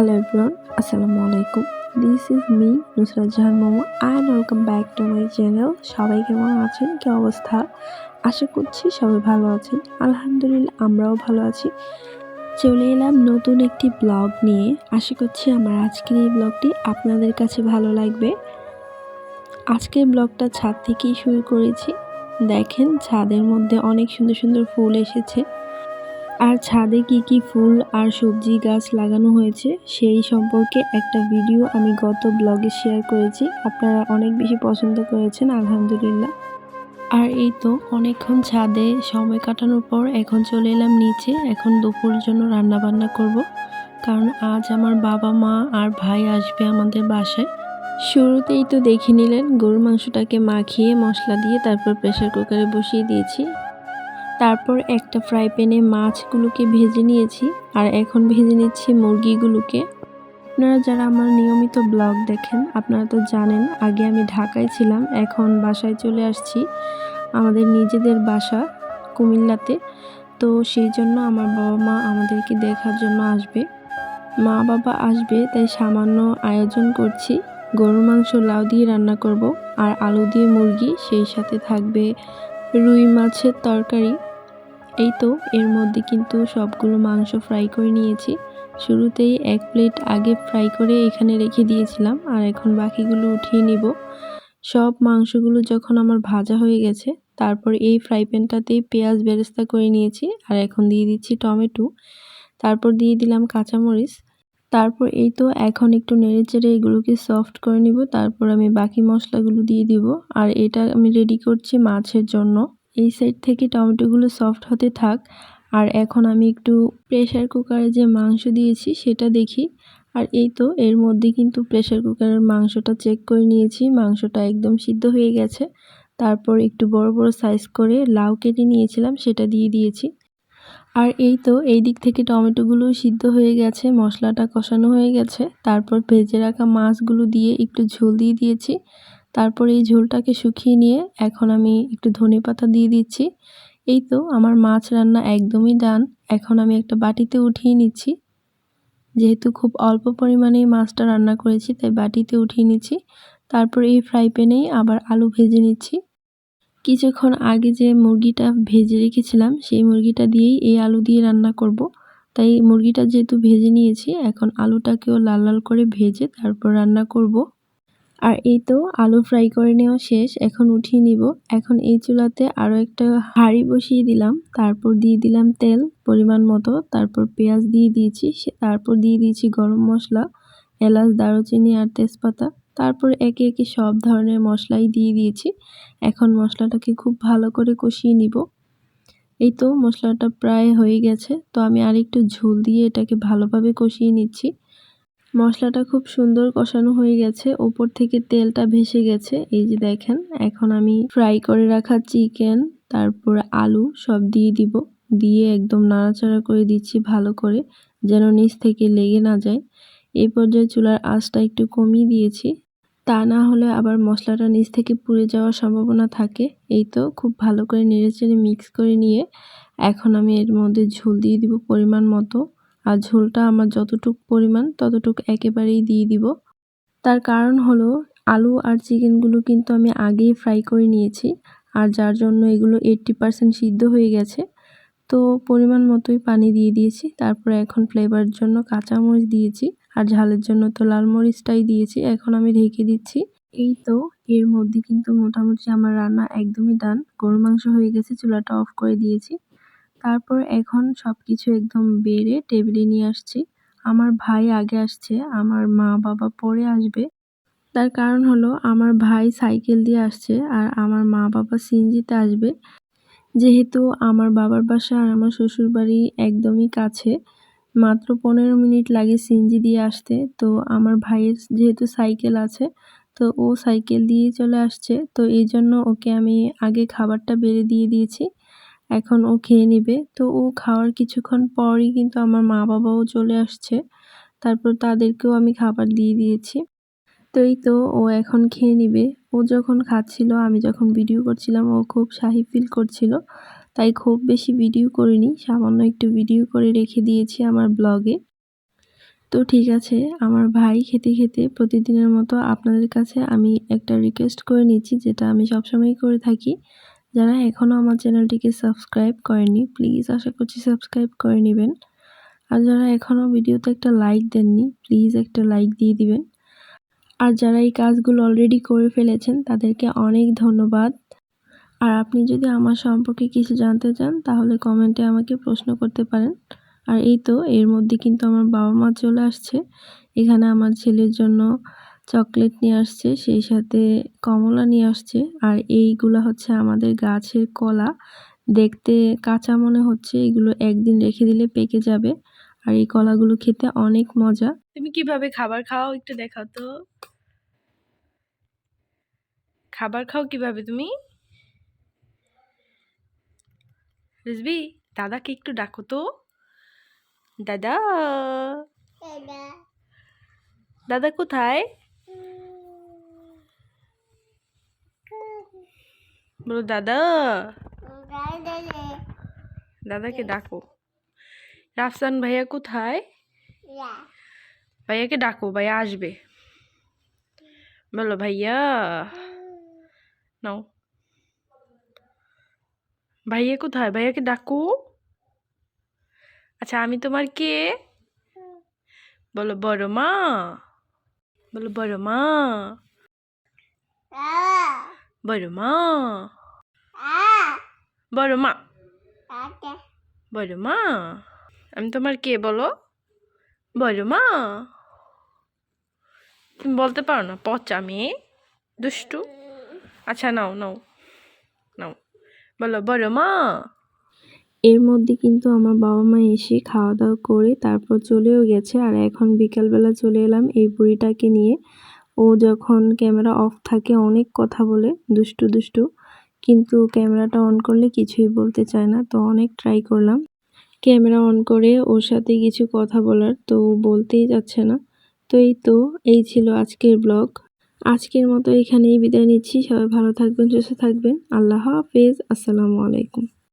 Hello everyone আসসালামু আলাইকুম this is me Nusrat Jahan Momo and welcome back to my সবাই কেমন আছেন? কি অবস্থা? আশা করছি সবাই ভালো আছেন। আলহামদুলিল্লাহ, আমরাও ভালো আছি। চলে এলাম নতুন একটি ব্লগ নিয়ে। আশা করছি আমার আজকের এই ব্লগটি আপনাদের কাছে ভালো লাগবে। আজকের ব্লগটা ছাদ থেকেই শুরু করেছি। দেখেন, ছাদের মধ্যে অনেক সুন্দর সুন্দর ফুল এসেছে। আর ছাদে কি কি ফুল আর সবজি গাছ লাগানো হয়েছে সেই সম্পর্কে একটা ভিডিও আমি গত ব্লগে শেয়ার করেছি। আপনারা অনেক বেশি পছন্দ করেছেন, আলহামদুলিল্লাহ। আর এই তো, অনেকক্ষণ ছাদে সময় কাটানোর পর এখন চলে এলাম নিচে। এখন দুপুরের জন্য রান্না বান্না করব, কারণ আজ আমার বাবা, মা আর ভাই আসবে আমাদের বাসায়। শুরুতেই তো দেখে নিলেন, গরুর মাংসটাকে মাখিয়ে মশলা দিয়ে তারপর প্রেশার কুকারে বসিয়ে দিয়েছি। তারপর একটা ফ্রাই প্যানে মাছগুলোকে ভেজে নিয়েছি আর এখন ভেজে নিচ্ছি মুরগিগুলোকে। আপনারা যারা আমার নিয়মিত ব্লগ দেখেন, আপনারা তো জানেন, আগে আমি ঢাকায় ছিলাম, এখন বাসায় চলে আসছি, আমাদের নিজেদের বাসা কুমিল্লাতে। তো সেই জন্য আমার বাবা মা আমাদেরকে দেখার জন্য আসবে। মা বাবা আসবে, তাই সামান্য আয়োজন করছি। গরুর মাংস লাউ দিয়ে রান্না করব, আর আলু দিয়ে মুরগি, সেই সাথে থাকবে রুই মাছের তরকারি। এই তো, এর মধ্যে কিন্তু সবগুলো মাংস ফ্রাই করে নিয়েছি। শুরুতেই এক প্লেট আগে ফ্রাই করে এখানে রেখে দিয়েছিলাম, আর এখন বাকিগুলো উঠিয়ে নিব। সব মাংসগুলো যখন আমার ভাজা হয়ে গেছে, তারপর এই ফ্রাই প্যানটাতেই পেঁয়াজ বেরেস্তা করে নিয়েছি, আর এখন দিয়ে দিচ্ছি টমেটো। তারপর দিয়ে দিলাম কাঁচামরিচ। তারপর এই তো, এখন একটু নেড়ে চেড়ে এগুলোকে সফট করে নিব, তারপর আমি বাকি মশলাগুলো দিয়ে দিব, আর এটা আমি রেডি করছি মাছের জন্য। এই সাইড থেকে টমেটোগুলো সফট হতে থাক। আর এখন আমি একটু প্রেশার কুকারে যে মাংস দিয়েছি সেটা দেখি। আর এই তো, এর মধ্যে কিন্তু প্রেশার কুকারের মাংসটা চেক করে নিয়েছি। মাংসটা একদম সিদ্ধ হয়ে গেছে। তারপর একটু বড় বড় সাইজ করে লাউ কেটে নিয়েছিলাম, সেটা দিয়ে দিয়েছি। আর এই তো, এই দিক থেকে টমেটোগুলো সিদ্ধ হয়ে গেছে, মশলাটা কষানো হয়ে গেছে। তারপর ভেজে রাখা মাছগুলো দিয়ে একটু ঝোল দিয়ে দিয়েছি। তারপর এই ঝোলটাকে শুকিয়ে নিয়ে এখন আমি একটু ধনে পাতা দিয়ে দিচ্ছি। এই তো আমার মাছ রান্না একদমই ডান। এখন আমি একটা বাটিতে উঠিয়ে নিচ্ছি। যেহেতু খুব অল্প পরিমাণেই মাছটা রান্না করেছি, তাই বাটিতে উঠিয়ে নিচ্ছি। তারপর এই ফ্রাই প্যানেই আবার আলু ভেজে নিচ্ছি। কিছুক্ষণ আগে যে মুরগিটা ভেজে রেখেছিলাম, সেই মুরগিটা দিয়েই এই আলু দিয়ে রান্না করব। তাই মুরগিটা যেহেতু ভেজে নিয়েছি, এখন আলুটাকেও লাল লাল করে ভেজে তারপর রান্না করব। আর এই তো আলু ফ্রাই করে নেওয়া শেষ, এখন উঠিয়ে নিব। এখন এই চুলাতে আরও একটা হাঁড়ি বসিয়ে দিলাম। তারপর দিয়ে দিলাম তেল পরিমাণ মতো। তারপর পেঁয়াজ দিয়ে দিয়েছি তারপর দিয়ে দিয়েছি গরম মশলা, এলাচ, দারুচিনি আর তেজপাতা। তারপর একে একে সব ধরনের মশলাই দিয়ে দিয়েছি। এখন মশলাটাকে খুব ভালো করে কষিয়ে নিব। এই তো মশলাটা প্রায় হয়ে গেছে। তো আমি আরেকটু ঝোল দিয়ে এটাকে ভালোভাবে কষিয়ে নিচ্ছি। মশলাটা খুব সুন্দর কষানো হয়ে গেছে। ওপর থেকে তেলটা ভেসে গেছে। এই যে দেখেন, এখন আমি ফ্রাই করে রাখা চিকেন তারপর আলু সব দিয়ে দিব। দিয়ে একদম নাড়াচাড়া করে দিচ্ছি ভালো করে, যেন নিচ থেকে লেগে না যায়। এই পর্যায়ে চুলার আঁচটা একটু কমিয়ে দিয়েছি। তা না হলে আবার মশলাটা নিচ থেকে পুড়ে যাওয়ার সম্ভাবনা থাকে। এই তো খুব ভালো করে নেড়েচেড়ে মিক্স করে নিয়ে, এখন আমি এর মধ্যে ঝোল দিয়ে দিব পরিমাণ মতো। আর ঝোলটা আমার যতটুক পরিমাণ ততটুক একেবারেই দিয়ে দিব। তার কারণ হলো, আলু আর চিকেনগুলো কিন্তু আমি আগেই ফ্রাই করে নিয়েছি আর যার জন্য এগুলো এইট্টি পারসেন্ট সিদ্ধ হয়ে গেছে। তো পরিমাণ মতোই পানি দিয়ে দিয়েছি, তারপরে এখন ফ্লেভার জন্য কাঁচামরিচ দিয়েছি আর ঝালের জন্য তো লাল মরিচটাই দিয়েছি, এখন আমি ঢেকে দিচ্ছি। এই তো, এর মধ্যে কিন্তু মোটামুটি আমার রান্না একদমই ডান গরু মাংস হয়ে গেছে, চুলাটা অফ করে দিয়েছি। তারপর এখন সব কিছু একদম বেড়ে টেবিলে নিয়ে আসছি। আমার ভাই আগে আসছে, আমার মা বাবা পরে আসবে। তার কারণ হলো আমার ভাই সাইকেল দিয়ে আসছে আর আমার মা বাবা সিনজিতে আসবে। যেহেতু আমার বাবার বাসা আর আমার শ্বশুর বাড়ি একদমই কাছে, মাত্র পনেরো মিনিট লাগে সিনজি দিয়ে আসতে। তো আমার ভাইয়ের যেহেতু সাইকেল আছে, তো ও সাইকেল দিয়ে চলে আসছে। তো এই জন্য ওকে আমি আগে খাবারটা বেড়ে দিয়ে দিয়েছি। এখন ও খেয়ে নেবে। তো ও খাওয়ার কিছুক্ষণ পরই কিন্তু আমার মা বাবাও চলে আসছে। তারপর তাদেরকেও আমি খাবার দিয়ে দিয়েছি। তো এই তো ও এখন খেয়ে নিবে। ও যখন খাচ্ছিল, আমি যখন ভিডিও করছিলাম, ও খুব শাহি ফিল করছিল। তাই খুব বেশি ভিডিও করিনি, সামান্য একটু ভিডিও করে রেখে দিয়েছি আমার ব্লগে তো ঠিক আছে, আমার ভাই খেতে খেতে প্রতিদিনের মতো আপনাদের কাছে আমি একটা রিকোয়েস্ট করে নিচ্ছি, যেটা আমি সবসময় করে থাকি। যারা এখনও আমার চ্যানেলটিকে সাবস্ক্রাইব করেননি প্লিজ আশা করছি সাবস্ক্রাইব করে নেবেন। আর যারা এখনও ভিডিওতে একটা লাইক দেননি প্লিজ একটা লাইক দিয়ে দিবেন। আর যারা এই কাজগুলো অলরেডি করে ফেলেছেন, তাদেরকে অনেক ধন্যবাদ। আর আপনি যদি আমার সম্পর্কে কিছু জানতে চান, তাহলে কমেন্টে আমাকে প্রশ্ন করতে পারেন। আর এই তো, এর মধ্যে কিন্তু আমার বাবা মা চলে আসছে। এখানে আমার ছেলের জন্য চকলেট নিয়ে আসছে সেই সাথে কমলা নিয়ে আসছে। আর এইগুলো হচ্ছে আমাদের গাছের কলা। দেখতে কাঁচা মনে হচ্ছে এগুলো একদিন রেখে দিলে পেকে যাবে। আর এই কলাগুলো খেতে অনেক মজা। তুমি কীভাবে খাবার খাও একটু দেখাও তো। খাবার খাও কীভাবে তুমি? রিজবি দাদাকে একটু ডাকো তো। দাদা। দাদা কোথায়? বলো দাদা। দাদাকে ডাকো। রাফসান ভাইয়া কোথায়? ভাইয়াকে ডাকো ভাইয়া আসবে। বলো ভাইয়া। নাও। ভাইয়া কোথায়? ভাইয়াকে ডাকো। আচ্ছা আমি তোমার কে? বলো বড় মা। বলো বড় মা। বড় মা বড় মা বড় মা আমি তোমার কে বলো বড় মা তুমি বলতে পারো না পচা মেয়ে দুষ্টু আচ্ছা নাও নাও নাও বলো বড় মা এর মধ্যে কিন্তু আমার বাবা মা এসে খাওয়া দাওয়া করে তারপর চলেও গেছে। আর এখন বিকালবেলা চলে এলাম এই বুড়িটাকে নিয়ে। ও যখন ক্যামেরা অফ থাকে অনেক কথা বলে, দুষ্টু দুষ্টু। কিন্তু ক্যামেরাটা অন করলে কিছুই বলতে চায় না, তো অনেক ট্রাই করলাম। ক্যামেরা অন করে ওর সাথে কিছু কথা বলার, তো বলতেই যাচ্ছে না। তো এই তো, এই ছিল আজকের ব্লগ আজকের মতো এখানেই বিদায় নিচ্ছি। সবাই ভালো থাকবেন, সুস্থ থাকবেন। আল্লাহ হাফেজ। আসসালামু আলাইকুম।